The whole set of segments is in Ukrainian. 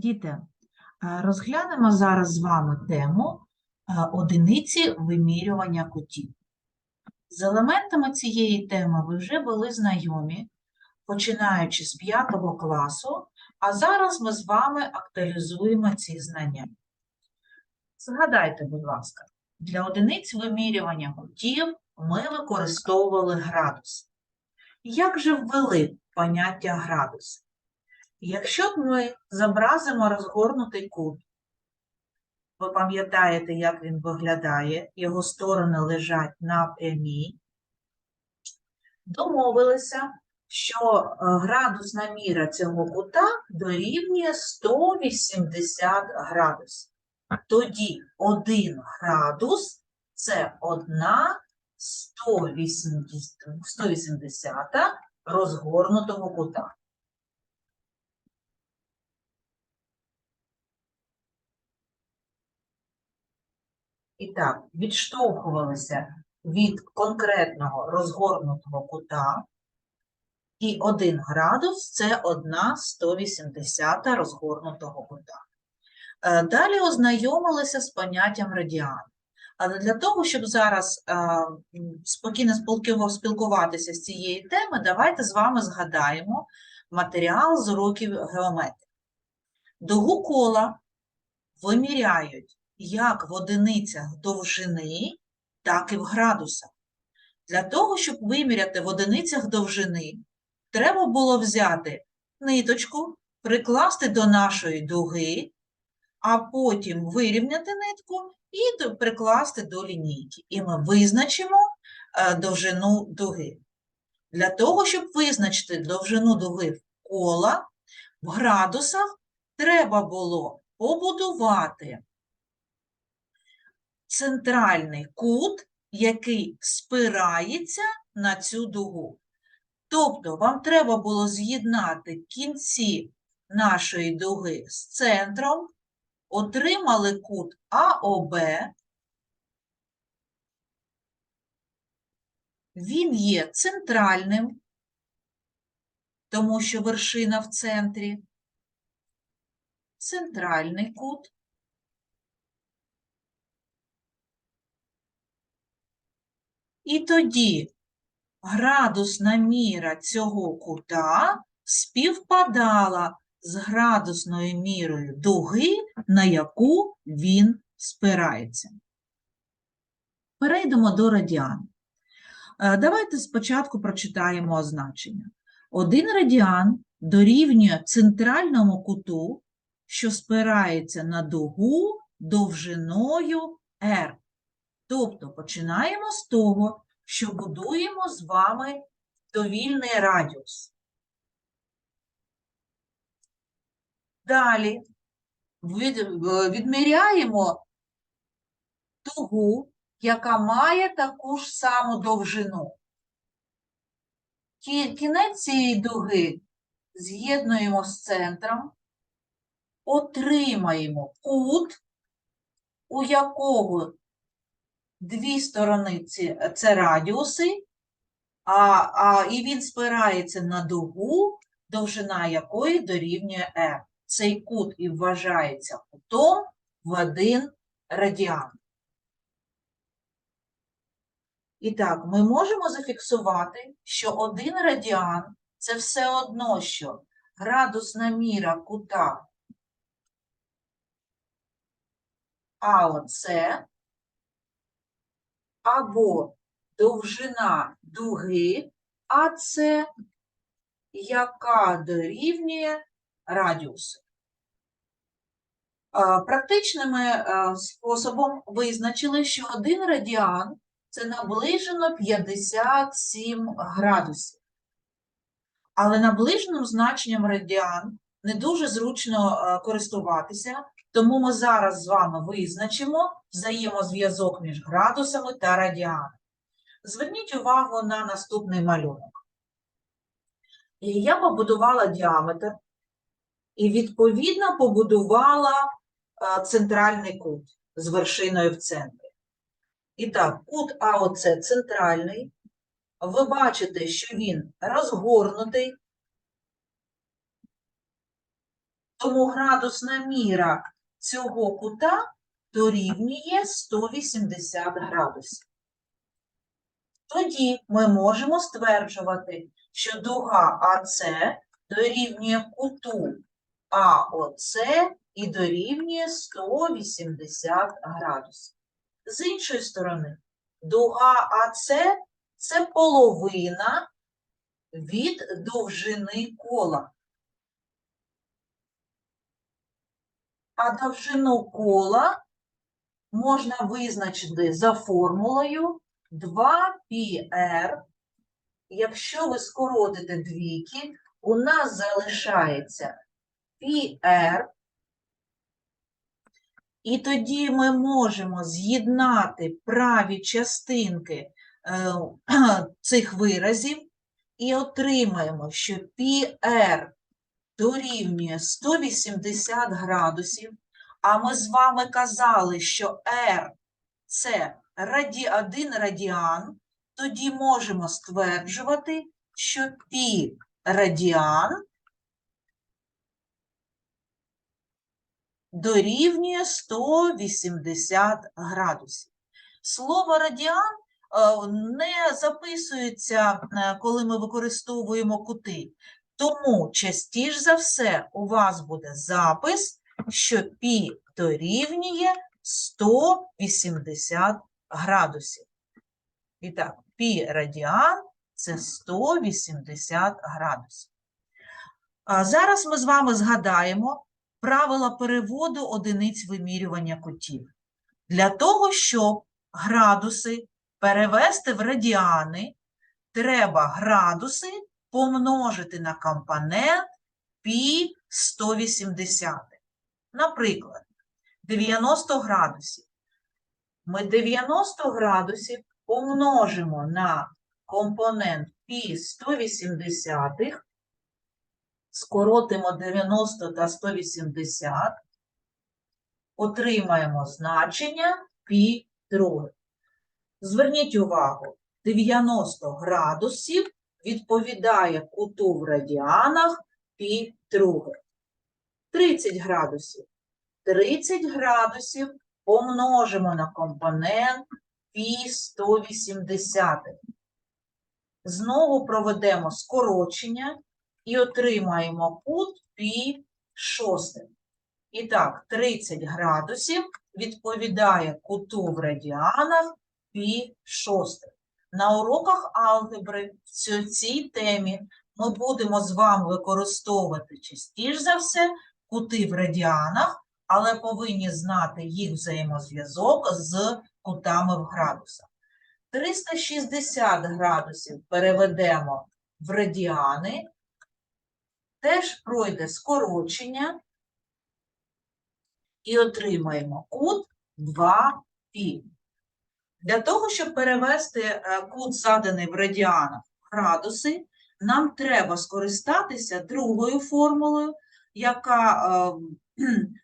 Діти, е, розглянемо зараз з вами тему е, одиниці вимірювання кутів. З елементами цієї теми ви вже були знайомі, починаючи з 5 класу, а зараз ми з вами актуалізуємо ці знання. Згадайте, будь ласка, для одиниць вимірювання кутів ми використовували градус. Як же ввели поняття градус? Якщо ми зобразимо розгорнутий кут, ви пам'ятаєте, як він виглядає, його сторони лежать на прямій, домовилися, що е, градусна міра цього кута дорівнює 180 градусів. Тоді 1 градус – це 1 180, 180 розгорнутого кута. І так, відштовхувалися від конкретного розгорнутого кута, і 1 градус – це 1 180 розгорнутого кута. Е, Далі ознайомилися з поняттям радіан. Але для того, щоб зараз е, спокійно спілкуватися з цієї теми, давайте з вами згадаємо матеріал з уроків геометрії. Дугу кола виміряють як в одиницях довжини, так і в градусах. Для того, щоб виміряти в одиницях довжини, треба було взяти ниточку, прикласти до нашої дуги, а потім вирівняти нитку і прикласти до лінійки. І ми визначимо е, довжину дуги. Для того, щоб визначити довжину дуги в кола, в градусах треба було побудувати центральний кут, який спирається на цю дугу. Тобто вам треба було з'єднати кінці нашої дуги з центром, отримали кут АОБ. Він є центральним, тому що вершина в центрі. Центральний кут. І тоді градусна міра цього кута співпадала з градусною мірою дуги, на яку він спирається. Перейдемо до радіан. Е, Давайте спочатку прочитаємо означення. Один радіан дорівнює центральному куту, що спирається на дугу довжиною r. Тобто починаємо з того, що будуємо з вами довільний радіус. Далі е, відміряємо дугу, яка має таку ж саму довжину. Кінець цієї дуги з'єднуємо з центром, отримаємо кут, у якого дві сторони це радіуси, а, а, і він спирається на дугу, довжина якої дорівнює r. Цей кут і вважається кутом в один радіан. І так, ми можемо зафіксувати, що один радіан – це все одно, що градусна міра кута АОЦ або довжина дуги АЦ, яка дорівнює радіусу. Е, Практичними е, способом визначили, що один радіан це наближено 57 градусів. Але наближеним значенням радіан не дуже зручно е, користуватися, тому ми зараз з вами визначимо взаємозв'язок між градусами та радіанами. Зверніть увагу на наступний малюнок. Я побудувала діаметр і, відповідно, побудувала е, центральний кут з вершиною в центрі. І так, кут АОЦ центральний. Ви бачите, що він розгорнутий. Тому градусна міра цього кута дорівнює 180 градусів. Тоді ми можемо стверджувати, що дуга АС дорівнює куту АОЦ і дорівнює 180 градусів. З іншої сторони, дуга АС – це половина від довжини кола. А довжину кола можна визначити за формулою 2πr. Якщо ви скоротите двійки, у нас залишається πr. І тоді ми можемо з'єднати праві частинки е, цих виразів і отримаємо, що πr дорівнює 180 градусів, а ми з вами казали, що r це раді, 1 радіан, тоді можемо стверджувати, що π радіан дорівнює 180 градусів. Слово радіан е, не записується, е, коли ми використовуємо кути. Тому частіше за все у вас буде запис, що пі дорівнює 180 градусів. І так, пі радіан це 180 градусів. А Зараз ми з вами згадаємо правила переводу одиниць вимірювання кутів. Для того, щоб градуси перевести в радіани, треба градуси помножити на компонент пі 180. Наприклад, 90 градусів. Ми 90 градусів помножимо на компонент π 180, скоротимо 90 та 180, отримаємо значення π друге. Зверніть увагу, 90 градусів відповідає куту в радіанах π друге. 30 градусів. 30 градусів помножимо на компонент пі 180. Знову проведемо скорочення і отримаємо кут пі 6. І так, 30 градусів відповідає куту в радіанах пі 6. На уроках алгебри в цій темі ми будемо з вами використовувати частіше за все кути в радіанах, але повинні знати їх взаємозв'язок з кутами в градусах. 360 градусів переведемо в радіани, теж пройде скорочення і отримаємо кут 2π. Для того, щоб перевести е, кут, заданий в радіанах, в градуси, нам треба скористатися другою формулою, яка ем,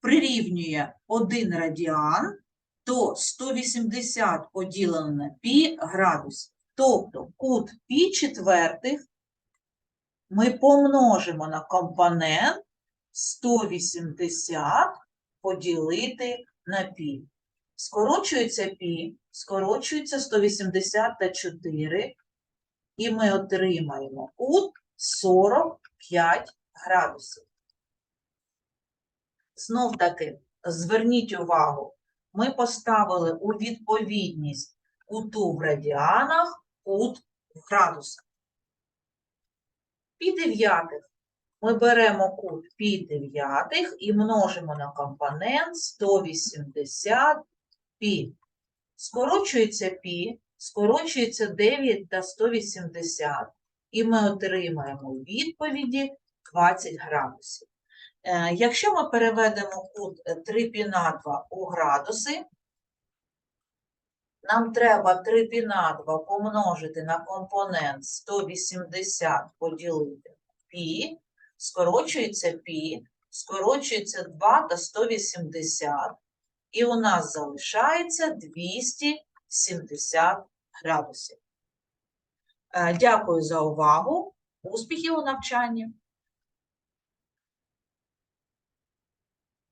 прирівнює один радіан до 180 поділено на пі градусів. Тобто кут пі четвертих ми помножимо на компонент 180 поділити на пі. Скорочується пі, скорочується 184, і ми отримаємо кут 45 градусів. Знов таки, зверніть увагу, ми поставили у відповідність куту в радіанах, кут в градусах. Пі дев'ятих ми беремо кут пі дев'ятих і множимо на компонент 180 пі. Скорочується пі, скорочується 9 та 180, і ми отримаємо відповіді 20 градусів. Е, Якщо ми переведемо кут 3 пі на 2 у градуси, нам треба 3 пі на 2 помножити на компонент 180 поділити пі, скорочується пі, скорочується 2 та 180, і у нас залишається 270 градусів. Е, Дякую за увагу. Успіхів у навчанні!